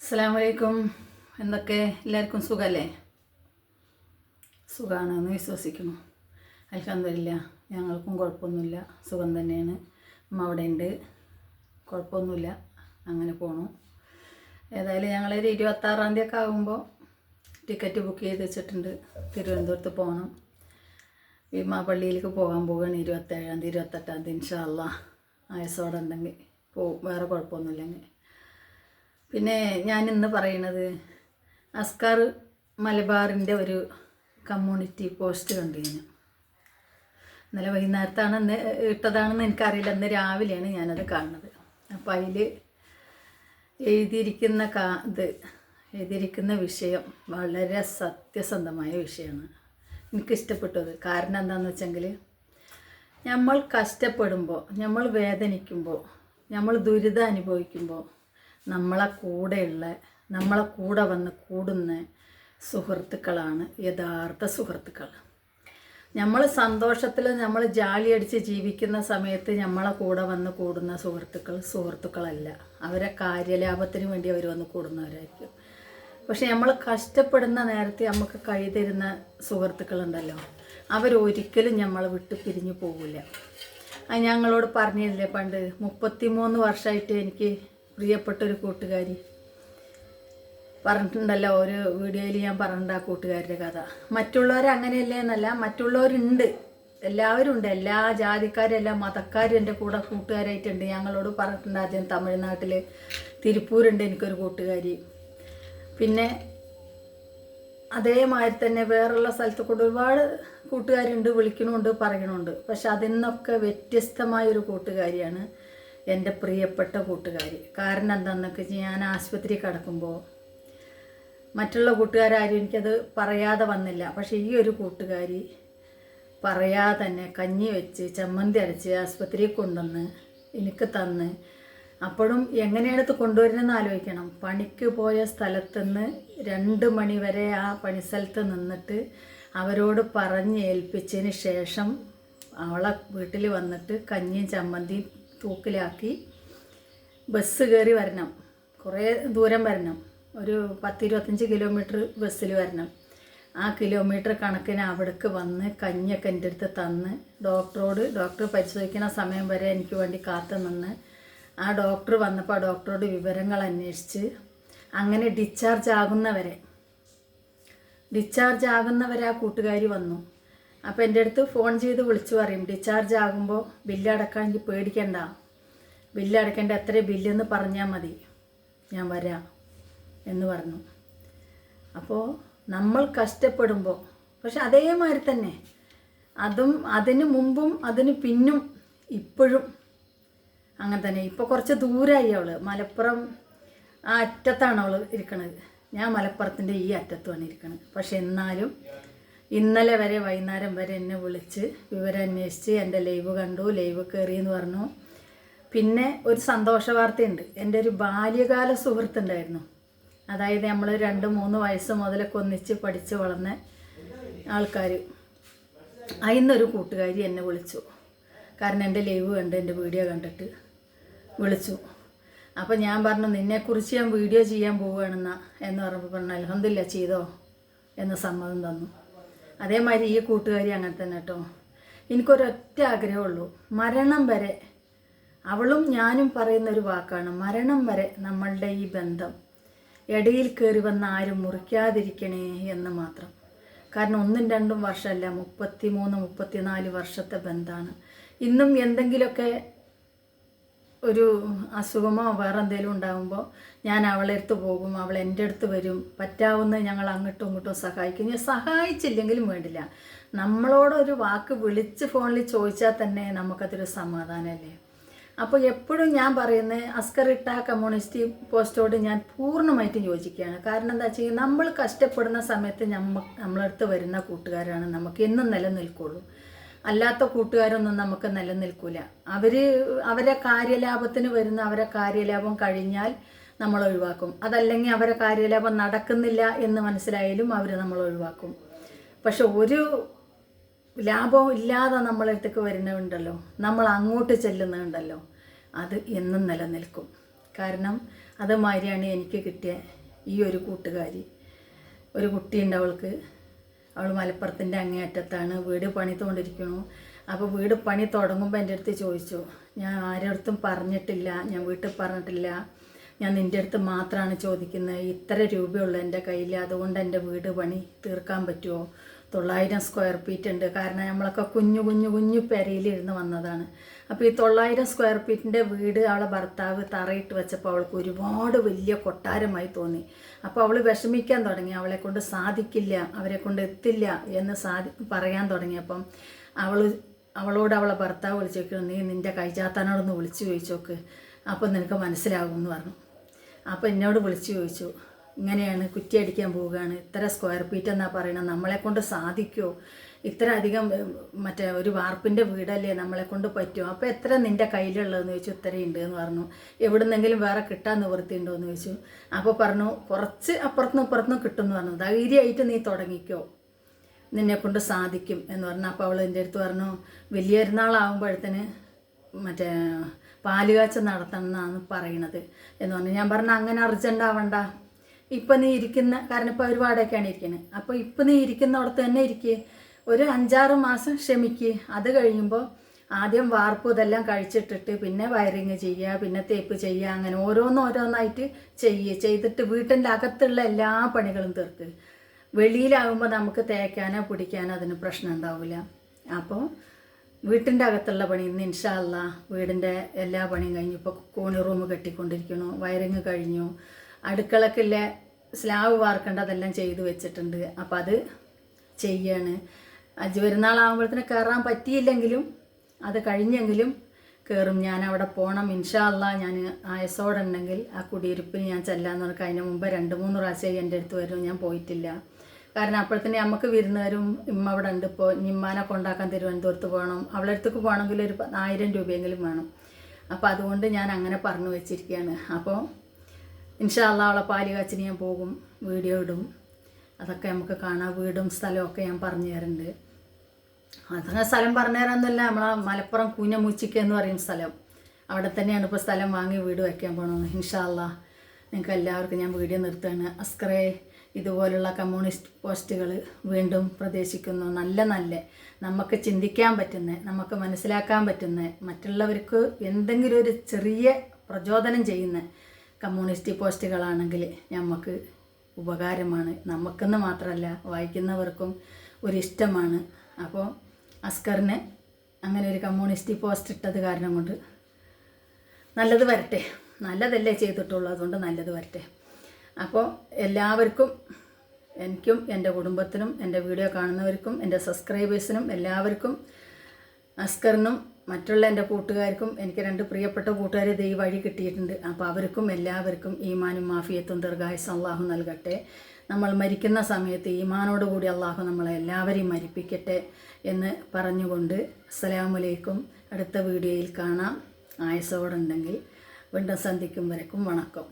അസ്സാമലൈക്കും എന്തൊക്കെ? എല്ലാവർക്കും സുഖമല്ലേ സുഖമാണെന്ന് വിശ്വസിക്കുന്നു. അൽഹംദുലില്ല ഞങ്ങൾക്കും കുഴപ്പമൊന്നുമില്ല. സുഖം തന്നെയാണ്. അമ്മ അവിടെ ഉണ്ട് കുഴപ്പമൊന്നുമില്ല. അങ്ങനെ പോണു. ഏതായാലും ഞങ്ങളൊരു ഇരുപത്താറാം തീയതി ഒക്കെ ആകുമ്പോൾ ടിക്കറ്റ് ബുക്ക് ചെയ്ത് വെച്ചിട്ടുണ്ട്. തിരുവനന്തപുരത്ത് പോകണം. ഭീമാപള്ളിയിലേക്ക് പോകാൻ പോവുകയാണ് ഇരുപത്തേഴാം തീയതി ഇരുപത്തെട്ടാം തീയതി ഇൻഷാല്ല ആയസോടെ ഉണ്ടെങ്കിൽ പോവും. വേറെ കുഴപ്പമൊന്നുമില്ലെങ്കിൽ. പിന്നെ ഞാൻ ഇന്ന് പറയണത് അസ്കാർ മലബാറിന്റെ ഒരു കമ്മ്യൂണിറ്റി പോസ്റ്റ് കണ്ടു ഞാൻ ഇന്നലെ വൈകുന്നേരത്താണ് ഇന്ന് ഇട്ടതാണെന്ന് എനിക്കറിയില്ല. ഇന്ന് രാവിലെയാണ് ഞാനത് കാണുന്നത്. അപ്പോൾ അതിൽ എഴുതിയിരിക്കുന്ന കാ ഇത് എഴുതിയിരിക്കുന്ന വിഷയം വളരെ സത്യസന്ധമായ വിഷയമാണ്. എനിക്കിഷ്ടപ്പെട്ടത്. കാരണം എന്താണെന്ന് വെച്ചെങ്കിൽ നമ്മൾ കഷ്ടപ്പെടുമ്പോൾ നമ്മൾ വേദനിക്കുമ്പോൾ നമ്മൾ ദുരിതം അനുഭവിക്കുമ്പോൾ നമ്മളെ കൂടെയുള്ള നമ്മളെ കൂടെ വന്ന് കൂടുന്ന സുഹൃത്തുക്കളാണ് യഥാർത്ഥ സുഹൃത്തുക്കൾ. നമ്മൾ സന്തോഷത്തിൽ നമ്മൾ ജാലി അടിച്ച് ജീവിക്കുന്ന സമയത്ത് നമ്മളെ കൂടെ വന്ന് കൂടുന്ന സുഹൃത്തുക്കൾ സുഹൃത്തുക്കളല്ല. അവരെ കാര്യലാഭത്തിന് വേണ്ടി അവർ വന്ന് കൂടുന്നവരായിരിക്കും. പക്ഷെ നമ്മൾ കഷ്ടപ്പെടുന്ന നേരത്തെ നമുക്ക് കൈ തരുന്ന സുഹൃത്തുക്കളുണ്ടല്ലോ അവരൊരിക്കലും നമ്മൾ വിട്ട് പിരിഞ്ഞു പോകില്ല അത് ഞങ്ങളോട് പറഞ്ഞില്ലേ പണ്ട് മുപ്പത്തിമൂന്ന് വർഷമായിട്ട് എനിക്ക് പ്രിയപ്പെട്ട ഒരു കൂട്ടുകാരി. പറഞ്ഞിട്ടുണ്ടല്ലോ ഒരു വീഡിയോയിൽ ഞാൻ പറഞ്ഞിട്ടുണ്ട് ആ കൂട്ടുകാരുടെ കഥ. മറ്റുള്ളവർ അങ്ങനെയല്ലേ എന്നല്ല മറ്റുള്ളവരുണ്ട്. എല്ലാവരും ഉണ്ട്. എല്ലാ ജാതിക്കാരും എല്ലാ മതക്കാരും എന്റെ കൂടെ കൂട്ടുകാരായിട്ടുണ്ട്. ഞങ്ങളോട് പറഞ്ഞിട്ടുണ്ട് ആദ്യം തമിഴ്നാട്ടിൽ തിരുപ്പൂരുണ്ട് എനിക്കൊരു കൂട്ടുകാരി. പിന്നെ അതേമാതിരി തന്നെ വേറുള്ള സ്ഥലത്ത് കൂടെ ഒരുപാട് കൂട്ടുകാരുണ്ട് വിളിക്കണമുണ്ട് പറയണമുണ്ട് പക്ഷെ അതിൽ നിന്നൊക്കെ വ്യത്യസ്തമായൊരു കൂട്ടുകാരിയാണ് എന്റെ പ്രിയപ്പെട്ട കൂട്ടുകാരി. കാരണം എന്താണെന്നൊക്കെ വെച്ചാൽ ഞാൻ ആശുപത്രി കിടക്കുമ്പോൾ മറ്റുള്ള കൂട്ടുകാരും എനിക്കത് പറയാതെ വന്നില്ല. പക്ഷേ ഈ ഒരു കൂട്ടുകാരി പറയാതെ തന്നെ കഞ്ഞി വെച്ച് ചമ്മന്തി അരച്ച് ആശുപത്രിയിൽ കൊണ്ടുവന്ന് എനിക്ക് തന്ന് അപ്പോഴും എങ്ങനെയാണ് ഇത് കൊണ്ടുവരുന്നതെന്ന് ആലോചിക്കണം. പണിക്ക് പോയ സ്ഥലത്തുനിന്ന് രണ്ട് മണി വരെ ആ പണിസ്ഥലത്ത് നിന്നിട്ട് അവരോട് പറഞ്ഞ് ഏൽപ്പിച്ചതിന് ശേഷം അവളെ വീട്ടിൽ വന്നിട്ട് കഞ്ഞിയും ചമ്മന്തിയും തൂക്കിലാക്കി ബസ് കയറി വരണം. കുറേ ദൂരം വരണം. ഒരു പത്ത് ഇരുപത്തഞ്ച് കിലോമീറ്റർ ബസ്സിൽ വരണം. ആ കിലോമീറ്റർ കണക്കിന് അവിടേക്ക് വന്ന് കഞ്ഞൊക്കെ എന്റെ അടുത്ത് തന്ന് ഡോക്ടറോട് ഡോക്ടർ പരിശോധിക്കുന്ന സമയം വരെ എനിക്ക് വേണ്ടി കാത്തു നിന്ന് ആ ഡോക്ടർ വന്നപ്പോൾ ആ ഡോക്ടറോട് വിവരങ്ങൾ അന്വേഷിച്ച് അങ്ങനെ ഡിസ്ചാർജ് ആകുന്നവരെ. ഡിസ്ചാർജ് ആകുന്നവരെ ആ കൂട്ടുകാരി വന്നു. അപ്പോൾ എന്റെ അടുത്ത് ഫോൺ ചെയ്ത് വിളിച്ചു പറയും ഡിസ്ചാർജ് ആകുമ്പോൾ ബില്ല് അടക്കാൻ എനിക്ക് പേടിക്കണ്ട. ബില്ല് അടക്കേണ്ട എത്ര ബില്ലെന്ന് പറഞ്ഞാൽ മതി. ഞാൻ വരാം. എന്ന് പറഞ്ഞു. അപ്പോൾ നമ്മൾ കഷ്ടപ്പെടുമ്പോൾ പക്ഷെ അതേമാതിരി തന്നെ. അതും അതിന് മുമ്പും അതിന് പിന്നും ഇപ്പോഴും അങ്ങനെ തന്നെ. ഇപ്പോൾ കുറച്ച് ദൂരമായി അവൾ മലപ്പുറം ആ അറ്റത്താണ് അവൾ ഇരിക്കണത്. ഞാൻ മലപ്പുറത്തിന്റെ ഈ അറ്റത്തുമാണ് ഇരിക്കുന്നത് പക്ഷെ എന്നാലും ഇന്നലെ വരെ വൈകുന്നേരം വരെ എന്നെ വിളിച്ച് വിവരം അന്വേഷിച്ച് എന്റെ ലൈവ് കണ്ടു ലൈവ് കയറി എന്ന് പറഞ്ഞു. പിന്നെ ഒരു സന്തോഷ വാർത്തയുണ്ട് എന്റെ ഒരു ബാല്യകാല സുഹൃത്തുണ്ടായിരുന്നു. അതായത് നമ്മൾ രണ്ട് മൂന്ന് വയസ്സ് മുതലൊക്കെ ഒന്നിച്ച് പഠിച്ച് വളർന്ന ആൾക്കാർ അതിന്നൊരു കൂട്ടുകാരി എന്നെ വിളിച്ചു. കാരണം എന്റെ ലൈവ് കണ്ട് എന്റെ വീഡിയോ കണ്ടിട്ട് വിളിച്ചു. അപ്പം ഞാൻ പറഞ്ഞു നിന്നെക്കുറിച്ച് ഞാൻ വീഡിയോ ചെയ്യാൻ പോവുകയാണെന്നാ? എന്ന് പറഞ്ഞപ്പോൾ പറഞ്ഞു അലഹമില്ല ചെയ്തോ എന്ന് സമ്മതം തന്നു. അതേമാതിരി ഈ കൂട്ടുകാരി അങ്ങനെ തന്നെ കേട്ടോ എനിക്കൊരൊറ്റ ആഗ്രഹമുള്ളൂ. മരണം വരെ അവളും ഞാനും പറയുന്ന ഒരു വാക്കാണ്. മരണം വരെ നമ്മളുടെ ഈ ബന്ധം ഇടയിൽ കയറി വന്ന ആരും മുറിക്കാതിരിക്കണേ എന്ന് മാത്രം. കാരണം ഒന്നും രണ്ടും വർഷമല്ല. മുപ്പത്തി മൂന്ന് മുപ്പത്തിനാല് വർഷത്തെ ബന്ധമാണ് ഇന്നും എന്തെങ്കിലുമൊക്കെ ഒരു അസുഖമോ വേറെ എന്തെങ്കിലും ഉണ്ടാകുമ്പോൾ ഞാൻ അവളെ അടുത്ത് പോകും അവൾ എന്റെ അടുത്ത് വരും. പറ്റാവുന്ന ഞങ്ങൾ അങ്ങോട്ടും ഇങ്ങോട്ടും സഹായിക്കും. ഞാൻ സഹായിച്ചില്ലെങ്കിലും വേണ്ടില്ല. നമ്മളോടൊരു വാക്ക് വിളിച്ച് ഫോണിൽ ചോദിച്ചാൽ തന്നെ നമുക്കതൊരു സമാധാനമല്ലേ? അപ്പോൾ എപ്പോഴും ഞാൻ പറയുന്നത് ഇട്ട കമ്മ്യൂണിസ്റ്റ് പോസ്റ്റോട് ഞാൻ പൂർണമായിട്ടും യോജിക്കുകയാണ്. കാരണം എന്താ വെച്ചാൽ നമ്മൾ കഷ്ടപ്പെടുന്ന സമയത്ത് നമ്മ നമ്മളടുത്ത് വരുന്ന കൂട്ടുകാരാണ്. നമുക്ക് എന്നും നിലനിൽക്കുള്ളൂ. അല്ലാത്ത കൂട്ടുകാരൊന്നും നമുക്ക് നിലനിൽക്കില്ല അവർ അവരെ കാര്യലാഭത്തിന് വരുന്ന അവരെ കാര്യലാഭം കഴിഞ്ഞാൽ നമ്മൾ ഒഴിവാക്കും. അതല്ലെങ്കിൽ അവരെ കാര്യലാഭം നടക്കുന്നില്ല എന്ന് മനസ്സിലായാലും അവർ നമ്മൾ ഒഴിവാക്കും. പക്ഷെ ഒരു ലാഭവും ഇല്ലാതെ നമ്മളടുത്തേക്ക് വരുന്നുണ്ടല്ലോ. നമ്മൾ അങ്ങോട്ട് ചെല്ലുന്നുണ്ടല്ലോ. അത് എന്നും നിലനിൽക്കും. കാരണം അതുമാതിരിയാണ് എനിക്ക് കിട്ടിയ ഈ ഒരു കൂട്ടുകാരി. ഒരു കുട്ടിയുണ്ട് അവൾക്ക്. അവൾ മലപ്പുറത്തിന്റെ അങ്ങേയറ്റത്താണ്. വീട് പണി പണിതുകൊണ്ടിരിക്കണു അപ്പോൾ വീട് പണി തുടങ്ങുമ്പോൾ എന്റെ അടുത്ത് ചോദിച്ചു ഞാൻ ആരോടത്തും പറഞ്ഞിട്ടില്ല. ഞാൻ വീട്ടിൽ പറഞ്ഞിട്ടില്ല. ഞാൻ നിന്റെ അടുത്ത് മാത്രമാണ് ചോദിക്കുന്നത്. ഇത്ര രൂപയുള്ളൂ എന്റെ കയ്യിൽ അതുകൊണ്ട് എന്റെ വീട് പണി തീർക്കാൻ പറ്റുമോ തൊള്ളായിരം സ്ക്വയർ ഫീറ്റ് ഉണ്ട്. കാരണം നമ്മളൊക്കെ കുഞ്ഞു കുഞ്ഞു കുഞ്ഞു പെരയിലിരുന്ന് വന്നതാണ്. അപ്പോൾ ഈ തൊള്ളായിരം സ്ക്വയർ ഫീറ്റിന്റെ വീട് അവളെ ഭർത്താവ് തറയിട്ട് വെച്ചപ്പോൾ അവൾക്ക് ഒരുപാട് വലിയ കൊട്ടാരമായി തോന്നി. അപ്പോൾ അവൾ വിഷമിക്കാൻ തുടങ്ങി. അവളെ കൊണ്ട് സാധിക്കില്ല അവരെ കൊണ്ട് എത്തില്ല എന്ന് സാധി പറയാൻ തുടങ്ങിയപ്പം അവൾ അവളോട് അവളെ ഭർത്താവ് വിളിച്ചു നീ നിന്റെ കൈചാത്താനോടൊന്ന് വിളിച്ചു ചോദിച്ചോക്ക്. അപ്പോൾ നിനക്ക് മനസ്സിലാകും എന്ന് പറഞ്ഞു. അപ്പോൾ എന്നോട് വിളിച്ചു ചോദിച്ചു. ഇങ്ങനെയാണ് കുറ്റിയടിക്കാൻ പോവുകയാണ് ഇത്ര സ്ക്വയർ ഫീറ്റ് എന്നാ പറയണത് നമ്മളെ കൊണ്ട് സാധിക്കുമോ ഇത്ര അധികം മറ്റേ ഒരു വാർപ്പിന്റെ വീടല്ലേ നമ്മളെ കൊണ്ട് പറ്റുമോ അപ്പോൾ എത്ര നിന്റെ കയ്യിലുള്ളതെന്ന് ചോദിച്ചു ഇത്രയുണ്ട് എന്ന് പറഞ്ഞു. എവിടുന്നെങ്കിലും വേറെ കിട്ടാൻ നിവൃത്തിയുണ്ടോ എന്ന് ചോദിച്ചു. അപ്പോൾ പറഞ്ഞു കുറച്ച് അപ്പുറത്തും ഇപ്പുറത്തുനിന്ന് കിട്ടും എന്ന് പറഞ്ഞു. ധൈര്യമായിട്ട് നീ തുടങ്ങിക്കോ. നിന്നെ കൊണ്ട് സാധിക്കും എന്ന് പറഞ്ഞു. അപ്പോൾ അവൾ എന്റെ അടുത്ത് പറഞ്ഞു വലിയ പെരുന്നാളാകുമ്പോഴത്തേന് മറ്റേ പാലുകാച്ച നടത്തണം എന്നാണ് പറയണത് എന്ന് പറഞ്ഞു. ഞാൻ പറഞ്ഞു അങ്ങനെ അർജന്റ് ആവണ്ട. ഇപ്പം നീ ഇരിക്കുന്ന കാരണം ഇപ്പോൾ ഒരു വാടകയ്ക്കാണ് ഇരിക്കുന്നത് അപ്പോൾ ഇപ്പം നീ ഇരിക്കുന്നിടത്ത് തന്നെ ഇരിക്കുക ഒരു അഞ്ചാറ് മാസം ക്ഷമിക്കുക അത് കഴിയുമ്പോൾ ആദ്യം വാർപ്പ് ഇതെല്ലാം കഴിച്ചിട്ടിട്ട് പിന്നെ വയറിങ് ചെയ്യുക പിന്നെ തേപ്പ് ചെയ്യുക അങ്ങനെ ഓരോന്നോരോന്നായിട്ട് ചെയ്യുക ചെയ്തിട്ട് വീട്ടിന്റെ അകത്തുള്ള എല്ലാ പണികളും തീർക്ക്. വെളിയിലാകുമ്പോൾ നമുക്ക് തേക്കാനോ പിടിക്കാനോ അതിന് പ്രശ്നം ഉണ്ടാവില്ല അപ്പോൾ വീട്ടിന്റെ അകത്തുള്ള പണി ഇന്ന് ഇൻഷാല്ല വീടിന്റെ എല്ലാ പണിയും കഴിഞ്ഞു ഇപ്പോൾ കോണി റൂം കെട്ടിക്കൊണ്ടിരിക്കണു വയറിങ് കഴിഞ്ഞു. അടുക്കളക്കില്ല സ്ലാവ് വാർക്കേണ്ടതെല്ലാം ചെയ്തു വെച്ചിട്ടുണ്ട്. അപ്പോൾ അത് ചെയ്യാണ്. അജ് പെരുന്നാളാകുമ്പോഴത്തേന് കയറാൻ പറ്റിയില്ലെങ്കിലും അത് കഴിഞ്ഞെങ്കിലും കയറും ഞാൻ അവിടെ പോകണം ഇൻഷാല്ല ഞാൻ ആയസോടെ ഉണ്ടെങ്കിൽ ആ കുടിയിരുപ്പിന് ഞാൻ ചെല്ലാന്ന് പറഞ്ഞാൽ അതിന് മുമ്പ് രണ്ട് മൂന്ന് പ്രാവശ്യമായി എന്റെ അടുത്ത് വരും. ഞാൻ പോയിട്ടില്ല. കാരണം അപ്പോഴത്തന്നെ നമുക്ക് വിരുന്നുകാരും ഇമ്മ അവിടെ ഉണ്ട്. ഇപ്പോൾ നിമ്മാനെ കൊണ്ടാക്കാൻ തിരുവനന്തപുരത്ത് പോകണം. അവളുടെ അടുത്തേക്ക് പോകണമെങ്കിൽ ഒരു ആയിരം രൂപയെങ്കിലും വേണം. അപ്പോൾ അതുകൊണ്ട് ഞാൻ അങ്ങനെ പറഞ്ഞു വെച്ചിരിക്കുകയാണ്. അപ്പോൾ ഇൻഷാല്ല അവളെ പാൽ കാച്ചിന് ഞാൻ പോകും വീഡിയോ ഇടും. അതൊക്കെ നമുക്ക് കാണാം. വീടും സ്ഥലമൊക്കെ ഞാൻ പറഞ്ഞു തരുന്നുണ്ട് അതങ്ങനെ സ്ഥലം പറഞ്ഞു തരാമെന്നല്ല നമ്മളെ മലപ്പുറം കൂഞ്ഞമൂച്ചിക്ക എന്ന് പറയും സ്ഥലം. അവിടെ തന്നെയാണ് ഇപ്പോൾ സ്ഥലം വാങ്ങി വീട് വയ്ക്കാൻ പോകണമെന്ന് ഇൻഷാല്ല നിങ്ങൾക്ക് എല്ലാവർക്കും ഞാൻ വീഡിയോ നിർത്തുകയാണ്. അസ്കറേ ഇതുപോലുള്ള കമ്മ്യൂണിസ്റ്റ് പോസ്റ്റുകൾ വീണ്ടും പ്രതീക്ഷിക്കുന്നു. നല്ല നല്ല. നമുക്ക് ചിന്തിക്കാൻ പറ്റുന്ന നമുക്ക് മനസ്സിലാക്കാൻ പറ്റുന്ന മറ്റുള്ളവർക്ക് എന്തെങ്കിലും ഒരു ചെറിയ പ്രചോദനം ചെയ്യുന്ന കമ്മ്യൂണിസ്റ്റ് പോസ്റ്റുകളാണെങ്കിൽ നമുക്ക് ഉപകാരമാണ്. നമുക്കെന്ന് മാത്രമല്ല വായിക്കുന്നവർക്കും ഒരു ഇഷ്ടമാണ് അപ്പോൾ അസ്കറിന് അങ്ങനെ ഒരു കമ്മ്യൂണിസ്റ്റ് പോസ്റ്റ് ഇട്ടത് കാരണം കൊണ്ട് നല്ലത് വരട്ടെ. നല്ലതല്ലേ ചെയ്തിട്ടുള്ളൂ അതുകൊണ്ട് നല്ലത് വരട്ടെ. അപ്പോൾ എല്ലാവർക്കും എനിക്കും എന്റെ കുടുംബത്തിനും എന്റെ വീഡിയോ കാണുന്നവർക്കും എന്റെ സബ്സ്ക്രൈബേഴ്സിനും എല്ലാവർക്കും അസ്കറിനും മറ്റുള്ള എന്റെ കൂട്ടുകാർക്കും എനിക്ക് രണ്ട് പ്രിയപ്പെട്ട കൂട്ടുകാരെ ഈ വഴി കിട്ടിയിട്ടുണ്ട്. അപ്പോൾ അവർക്കും എല്ലാവർക്കും ഈമാനും മാഫിയത്തും ദീർഘായുസ് അള്ളാഹു നൽകട്ടെ. നമ്മൾ മരിക്കുന്ന സമയത്ത് ഈമാനോടുകൂടി അള്ളാഹു നമ്മളെ എല്ലാവരെയും മരിപ്പിക്കട്ടെ എന്ന് പറഞ്ഞുകൊണ്ട് അസ്സലാമലൈക്കും അടുത്ത വീഡിയോയിൽ കാണാം. ആയസോടുണ്ടെങ്കിൽ വീണ്ടും സന്ധിക്കും വരക്കും. വണക്കം.